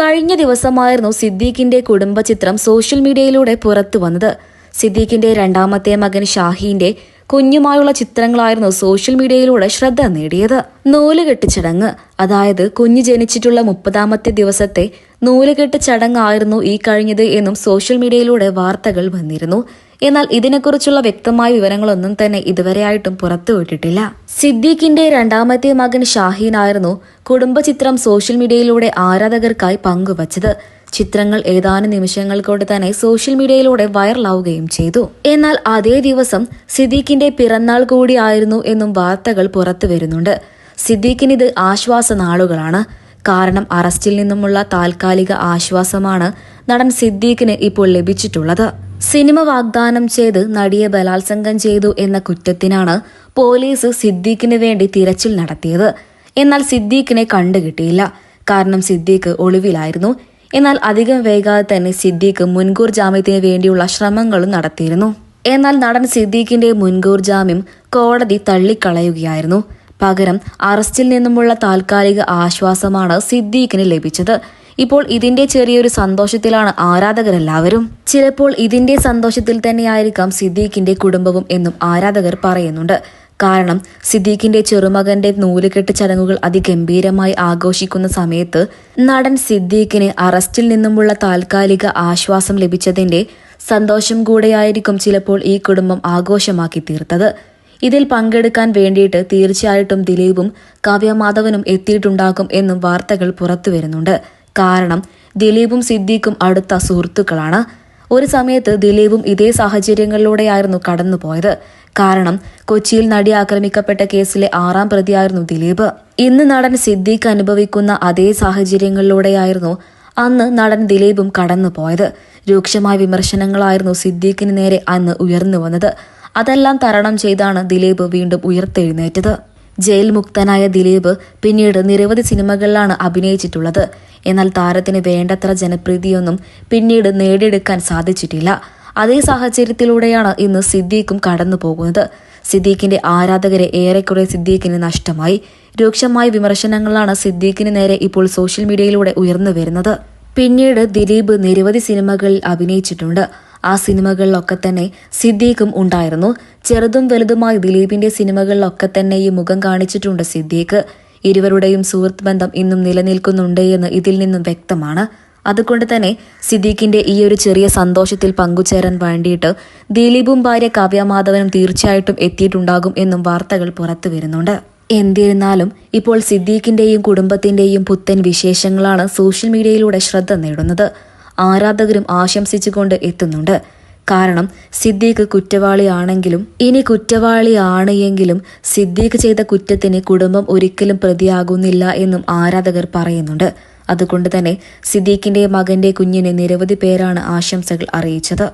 കഴിഞ്ഞ ദിവസമായിരുന്നു സിദ്ദീഖിന്റെ കുടുംബ ചിത്രം സോഷ്യൽ മീഡിയയിലൂടെ പുറത്തു വന്നത്. സിദ്ദീഖിന്റെ രണ്ടാമത്തെ മകൻ ഷാഹിന്റെ കുഞ്ഞുമായുള്ള ചിത്രങ്ങളായിരുന്നു സോഷ്യൽ മീഡിയയിലൂടെ ശ്രദ്ധ നേടിയത്. നൂലുകെട്ട് ചടങ്ങ് അതായത് കുഞ്ഞ് ജനിച്ചിട്ടുള്ള മുപ്പതാമത്തെ ദിവസത്തെ നൂലുകെട്ട് ചടങ്ങായിരുന്നു ഈ കഴിഞ്ഞത് എന്നും സോഷ്യൽ മീഡിയയിലൂടെ വാർത്തകൾ വന്നിരുന്നു. എന്നാൽ ഇതിനെക്കുറിച്ചുള്ള വ്യക്തമായ വിവരങ്ങളൊന്നും തന്നെ ഇതുവരെയായിട്ടും പുറത്തുവിട്ടിട്ടില്ല സിദ്ദീഖിന്റെ രണ്ടാമത്തെ മകൻ ഷാഹീൻ ആയിരുന്നു കുടുംബചിത്രം സോഷ്യൽ മീഡിയയിലൂടെ ആരാധകർക്കായി പങ്കുവച്ചത്. ചിത്രങ്ങൾ ഏതാനും നിമിഷങ്ങൾ കൊണ്ട് തന്നെ സോഷ്യൽ മീഡിയയിലൂടെ വൈറലാവുകയും ചെയ്തു. എന്നാൽ അതേ ദിവസം സിദ്ദീഖിന്റെ പിറന്നാൾ കൂടിയായിരുന്നു എന്നും വാർത്തകൾ പുറത്തു വരുന്നുണ്ട്. സിദ്ദീഖിന് ഇത് ആശ്വാസ നാളുകളാണ്. കാരണം അറസ്റ്റിൽ നിന്നുമുള്ള താൽക്കാലിക ആശ്വാസമാണ് നടൻ സിദ്ദീഖിന് ഇപ്പോൾ ലഭിച്ചിട്ടുള്ളത്. സിനിമ വാഗ്ദാനം ചെയ്ത് നടിയെ ബലാത്സംഗം ചെയ്തു എന്ന കുറ്റത്തിനാണ് പോലീസ് സിദ്ദീഖിന് വേണ്ടി തിരച്ചിൽ നടത്തിയത്. എന്നാൽ സിദ്ദീഖിനെ കണ്ടുകിട്ടിയില്ല. കാരണം സിദ്ദീഖ് ഒളിവിലായിരുന്നു. എന്നാൽ അധികം വൈകാതെ തന്നെ സിദ്ദീഖ് മുൻകൂർ ജാമ്യത്തിന് വേണ്ടിയുള്ള ശ്രമങ്ങളും നടത്തിയിരുന്നു. എന്നാൽ നടൻ സിദ്ദീഖിന്റെ മുൻകൂർ ജാമ്യം കോടതി തള്ളിക്കളയുകയായിരുന്നു. പകരം അറസ്റ്റിൽ നിന്നുമുള്ള താൽക്കാലിക ആശ്വാസമാണ് സിദ്ദീഖിന് ലഭിച്ചത്. ഇപ്പോൾ ഇതിന്റെ ചെറിയൊരു സന്തോഷത്തിലാണ് ആരാധകരെല്ലാവരും. ചിലപ്പോൾ ഇതിന്റെ സന്തോഷത്തിൽ തന്നെയായിരിക്കാം സിദ്ദീഖിന്റെ കുടുംബവും എന്നും ആരാധകർ പറയുന്നുണ്ട്. കാരണം സിദ്ദീഖിന്റെ ചെറുമകന്റെ നൂലുകെട്ട് ചടങ്ങുകൾ അതിഗംഭീരമായി ആഘോഷിക്കുന്ന സമയത്ത് നടൻ സിദ്ദീഖിന് അറസ്റ്റിൽ നിന്നുമുള്ള താൽക്കാലിക ആശ്വാസം ലഭിച്ചതിന്റെ സന്തോഷം കൂടെയായിരിക്കും ചിലപ്പോൾ ഈ കുടുംബം ആഘോഷമാക്കി തീർത്തത്. ഇതിൽ പങ്കെടുക്കാൻ വേണ്ടിയിട്ട് തീർച്ചയായിട്ടും ദിലീപും കാവ്യമാധവനും എത്തിയിട്ടുണ്ടാകും എന്നും വാർത്തകൾ പുറത്തു വരുന്നുണ്ട് കാരണം ദിലീപും സിദ്ദീഖും അടുത്ത സുഹൃത്തുക്കളാണ്. ഒരു സമയത്ത് ദിലീപും ഇതേ സാഹചര്യങ്ങളിലൂടെയായിരുന്നു കടന്നുപോയത്. കാരണം കൊച്ചിയിൽ നടി ആക്രമിക്കപ്പെട്ട കേസിലെ ആറാം പ്രതിയായിരുന്നു ദിലീപ്. ഇന്ന് നടൻ സിദ്ദീഖ് അനുഭവിക്കുന്ന അതേ സാഹചര്യങ്ങളിലൂടെയായിരുന്നു അന്ന് നടൻ ദിലീപും കടന്നുപോയത്. രൂക്ഷമായ വിമർശനങ്ങളായിരുന്നു സിദ്ദീഖിന് നേരെ അന്ന് ഉയർന്നു വന്നത്. അതെല്ലാം തരണം ചെയ്താണ് ദിലീപ് വീണ്ടും ഉയർത്തെഴുന്നേറ്റത്. ജയിൽ മുക്തനായ ദിലീപ് പിന്നീട് നിരവധി സിനിമകളിലാണ് അഭിനയിച്ചിട്ടുള്ളത്. എന്നാൽ താരത്തിന് വേണ്ടത്ര ജനപ്രീതിയൊന്നും പിന്നീട് നേടിയെടുക്കാൻ സാധിച്ചിട്ടില്ല. അതേ സാഹചര്യത്തിലൂടെയാണ് ഇന്ന് സിദ്ദീഖും കടന്നു പോകുന്നത്. സിദ്ദീഖിന്റെ ആരാധകരെ ഏറെക്കുറെ സിദ്ദീഖിന് നഷ്ടമായി. രൂക്ഷമായ വിമർശനങ്ങളാണ് സിദ്ദീഖിന് നേരെ ഇപ്പോൾ സോഷ്യൽ മീഡിയയിലൂടെ ഉയർന്നു വരുന്നത്. പിന്നീട് ദിലീപ് നിരവധി സിനിമകളിൽ അഭിനയിച്ചിട്ടുണ്ട്. ആ സിനിമകളിലൊക്കെ തന്നെ സിദ്ദീഖും ഉണ്ടായിരുന്നു. ചെറുതും വലുതുമായി ദിലീപിന്റെ സിനിമകളിലൊക്കെ തന്നെ ഈ മുഖം കാണിച്ചിട്ടുണ്ട് സിദ്ദീഖ്. ഇരുവരുടെയും സുഹൃത്ത് ബന്ധം ഇന്നും നിലനിൽക്കുന്നുണ്ട് എന്ന് ഇതിൽ നിന്നും വ്യക്തമാണ്. അതുകൊണ്ട് തന്നെ സിദ്ദീഖിന്റെ ഈ ഒരു ചെറിയ സന്തോഷത്തിൽ പങ്കുചേരാൻ വേണ്ടിയിട്ട് ദിലീപും ഭാര്യ കാവ്യമാധവനും തീർച്ചയായിട്ടും എത്തിയിട്ടുണ്ടാകും എന്നും വാർത്തകൾ പുറത്തു വരുന്നുണ്ട്. എന്നിരുന്നാലും ഇപ്പോൾ സിദ്ദീഖിന്റെയും കുടുംബത്തിന്റെയും പുത്തൻ വിശേഷങ്ങളാണ് സോഷ്യൽ മീഡിയയിലൂടെ ശ്രദ്ധ നേടുന്നത്. ആരാധകരും ആശംസിച്ചുകൊണ്ട് എത്തുന്നുണ്ട്. കാരണം സിദ്ദീഖ് കുറ്റവാളിയാണെങ്കിലും ഇനി കുറ്റവാളിയാണ് എങ്കിലും സിദ്ദീഖ് ചെയ്ത കുറ്റത്തിന് കുടുംബം ഒരിക്കലും പ്രതിയാകുന്നില്ല എന്നും ആരാധകർ പറയുന്നുണ്ട്. അതുകൊണ്ട് തന്നെ സിദ്ദീഖിന്റെ മകന്റെ കുഞ്ഞിന് നിരവധി പേരാണ് ആശംസകൾ അറിയിച്ചത്.